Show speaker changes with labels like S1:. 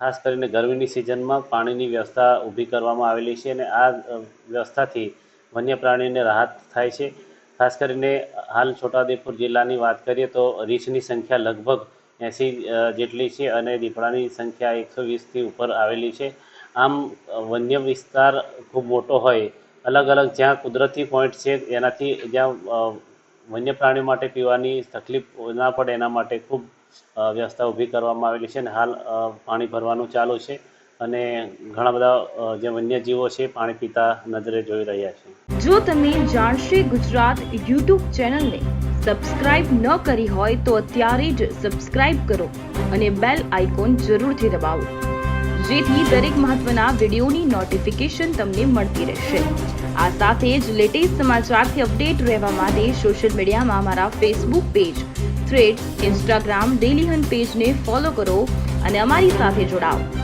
S1: ખાસ કરીને ગરમીની સિઝનમાં પાણીની વ્યવસ્થા ઊભી કરવામાં આવેલી છે અને આ વ્યવસ્થાથી વન્ય પ્રાણીને રાહત થાય છે. ખાસ કરીને હાલ છોટાઉદેપુર જિલ્લાની વાત કરીએ તો રીછની સંખ્યા લગભગ એંસી જેટલી છે અને દીપડાની સંખ્યા એકસો વીસથી ઉપર આવેલી છે. આમ, વન્ય વિસ્તાર ખૂબ મોટો હોય, અલગ અલગ જ્યાં કુદરતી પોઈન્ટ છે, એનાથી જ્યાં વન્ય પ્રાણીઓ માટે પીવાની તકલીફ ના પડે, એના માટે ખૂબ વ્યવસ્થા ઊભી કરવામાં આવેલી છે અને હાલ પાણી ભરવાનું ચાલુ છે અને ઘણા બધા જે વન્યજીવો છે પાણી પીતા નજરે જોઈ રહ્યા છે.
S2: જો તમે જાણશે ગુજરાત યુટ્યુબ ચેનલને સબસ્ક્રાઇબ ન કરી હોય તો અત્યારે જ સબસ્ક્રાઇબ કરો અને બેલ આઇકોન જરૂરથી દબાવો. જેથી દરેક મહત્વના વિડીયોની નોટિફિકેશન તમને મળતી રહેશે. આ સાથે જ લેટેસ્ટ સમાચારથી અપડેટ રહેવા માટે સોશિયલ મીડિયામાં અમારા Facebook page thread Instagram Dailyhunt પેજને ફોલો કરો અને અમારી સાથે જોડાઓ.